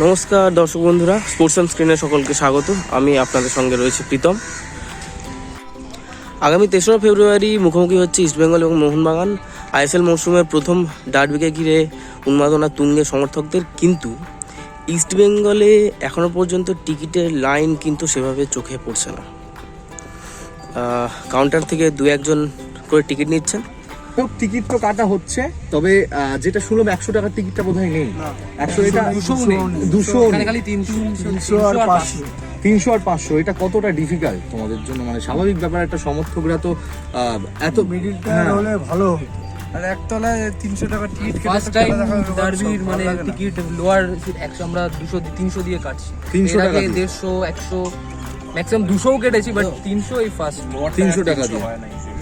নমস্কার, দর্শক বন্ধুরা স্পোর্টস অন স্ক্রিনে সকলকে স্বাগত। আমি আপনাদের সঙ্গে রয়েছে প্রীতম। আগামী তেসরা ফেব্রুয়ারি মুখোমুখি হচ্ছে ইস্টবেঙ্গল এবং মোহনবাগান। আইএসএল মরশুমের প্রথম ডার্বিকে ঘিরে উন্মাদনা তুঙ্গে সমর্থকদের, কিন্তু ইস্টবেঙ্গলে এখনও পর্যন্ত টিকিটের লাইন কিন্তু সেভাবে চোখে পড়ছে না। কাউন্টার থেকে দু একজন করে টিকিট নিচ্ছেন। তো টিকিট তো কাটা হচ্ছে তবে যেটা শুনলাম একশো টাকার টিকিটটা বোধহয় নেই। একশো এটা দুশো দুশো তিনশো তিনশো আর পাঁচশো। তিনশো আর পাঁচশো এটা কতটা ডিফিকাল্ট তোমাদের জন্য? মানে স্বাভাবিক ব্যাপার একটা সমর্থকরা তো আহ, এত মিডিল টায়ার হলে ভালো আর একতলায় তিনশো টাকা টিকিট ফার্স্ট টাইম ডার্বির মানে টিকিট লোয়ার একশো আমরা দুশো তিনশো দিয়ে কাটছি। 300 এর টাকা দিয়ে। দেড়শো একশো ম্যাক্সিমাম দুশোও কেটেছি বাট তিনশো এই ফার্স্ট 300 টাকা দিয়ে।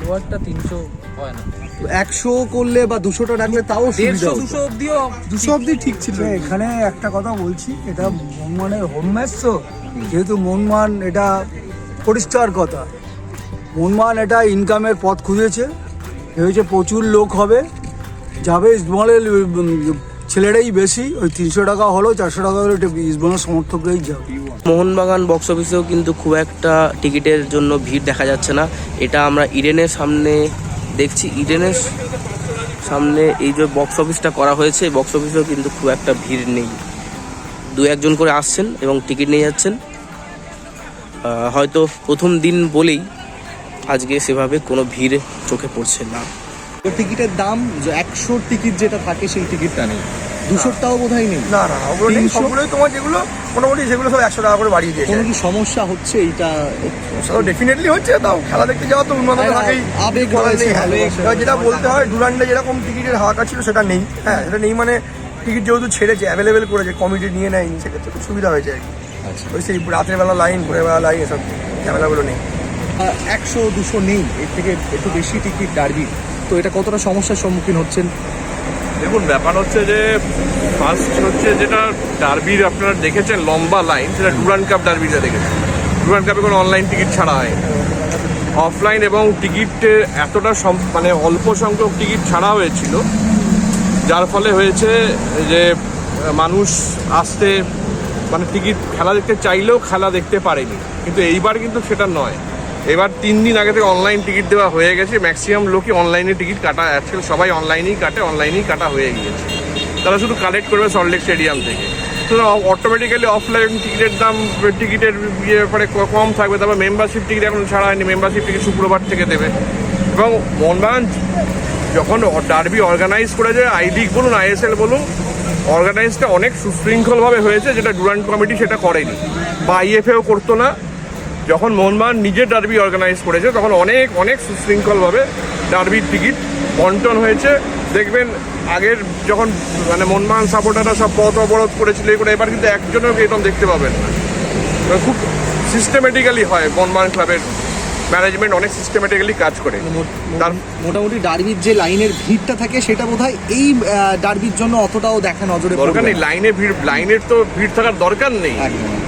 লোয়ারটা তিনশো হয় না। একশো করলে বা দুশোটা রাখলে তাও দেড়শো দুশো অব্দিও দুশো অব্দি ঠিক ছিল। এখানে একটা কথা বলছি এটা মনমানের হোম ম্যাচ তো যেহেতু মনমান এটা পরিষ্কার কথা। মনমান এটা ইনকামের পথ খুঁজেছে। ভেবেছে প্রচুর লোক হবে। যাবে উম, ছেলেরাই বেশি, ওই তিনশো টাকা হলো, চারশো টাকা হলো ইস্টবঙ্গের সমর্থকরাই যাবে। মোহনবাগান বক্স অফিসেও কিন্তু খুব একটা টিকিটের জন্য ভিড় দেখা যাচ্ছে না। এটা আমরা ইডেনের সামনে দেখছি। ইডেনের সামনে এই যে বক্স অফিসটা করা হয়েছে বক্স অফিসেও কিন্তু খুব একটা ভিড় নেই। দু একজন করে আসছেন এবং টিকিট নিয়ে যাচ্ছেন। হয়তো প্রথম দিন বলেই আজকে সেভাবে কোনো ভিড় চোখে পড়ছে না। তো টিকিটের দাম যে একশো টিকিট যেটা থাকে সেই টিকিটটা নেই। দুশোটাও বোধহয় নেই। না না ওগুলো নেই সবগুলোই তোমার যেগুলো মোটামুটি সেগুলো সব একশো টাকা করে বাড়িয়ে দিয়েছে। কোনো কি সমস্যা হচ্ছে এইটা? ডেফিনেটলি হচ্ছে তাও খেলা দেখতে যাওয়া তো উন্মাদনা হ্যাঁ, থাকেই আবেগ রয়েছে, হ্যাঁ। যেটা বলতে হয় ডুরান্ডে যেরকম টিকিটের হাহাকার ছিল সেটা নেই। হ্যাঁ সেটা নেই মানে টিকিট যেহেতু ছেড়েছে অ্যাভেলেবেল করেছে কমিটি নিয়ে নেয়নি সেক্ষেত্রে খুব সুবিধা হয়েছে আর কি। আচ্ছা। ওই সেই রাতের বেলা লাইন ভোরের বেলা লাইন এসব ঝামেলাগুলো নেই। একশো দুশো নেই এর থেকে একটু বেশি টিকিট ডার্বি তো এটা কতটা সমস্যার সম্মুখীন হচ্ছেন? দেখুন, ব্যাপার হচ্ছে যে ফার্স্ট হচ্ছে যেটা ডার্বির আপনারা দেখেছেন, লম্বা লাইন সেটা ডুরান কাপ ডার্বিটা দেখেছেন। ডুরান কাপে কোনো অনলাইন টিকিট ছাড়া হয়। অফলাইন এবং টিকিটে এতটা মানে অল্প সংখ্যক টিকিট ছাড়া হয়েছিল। যার ফলে হয়েছে যে, মানুষ আসতে মানে টিকিট খেলা দেখতে চাইলেও খেলা দেখতে পারেনি। কিন্তু এইবার কিন্তু সেটা নয়। এবার তিন দিন আগে থেকে অনলাইন টিকিট দেওয়া হয়ে গেছে। ম্যাক্সিমাম লোকই অনলাইনে টিকিট কাটা অ্যাকচুয়ালি সবাই অনলাইনেই কাটে অনলাইনেই কাটা হয়ে গিয়েছে। তারা শুধু কালেক্ট করবে সল্টলেক স্টেডিয়াম থেকে। সুতরাং অটোমেটিক্যালি অফলাইন টিকিটের দাম টিকিটের ইয়ে ব্যাপারে কম থাকবে, তারপর মেম্বারশিপ টিকিট এখন ছাড়া হয়নি মেম্বারশিপ টিকিট শুক্রবার থেকে দেবে। এবং মোহনবাগান যখন ডার্বি অর্গানাইজ করেছে আই লিগ বলুন আইএসএল বলুন অর্গানাইজটা অনেক সুশৃঙ্খলভাবে হয়েছে, যেটা ডুরান্ট কমিটি সেটা করেনি। বা আইএফএও করতো না। যখন মোহনবাগান নিজের ডার্বি অর্গানাইজ করেছে তখন অনেক অনেক সুশৃঙ্খলভাবে ডার্বির টিকিট বন্টন হয়েছে। দেখবেন আগের যখন মানে মোহনবাগান সাপোর্টাররা সব পথ অবরোধ করেছিল এগুলো এবার কিন্তু একজনও এরকম দেখতে পাবেন না। খুব সিস্টেমেটিক্যালি হয় মোহনবাগান ক্লাবের ম্যানেজমেন্ট অনেক সিস্টেমেটিক্যালি কাজ করে। তার মোটামুটি ডার্বির যে লাইনের ভিড়টা থাকে সেটা বোধহয় এই ডার্বির জন্য অতটাও দেখা নজরে দরকার নেই লাইনে ভিড় লাইনের তো ভিড় থাকার দরকার নেই।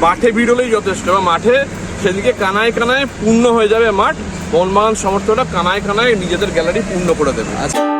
মাঠে ভিড় হলেই যথেষ্ট মাঠে সেদিকে কানায় কানায় পূর্ণ হয়ে যাবে মাঠ। মোহনবাগান সমর্থকরা কানায় কানায় নিজেদের গ্যালারি পূর্ণ করে দেবে। আচ্ছা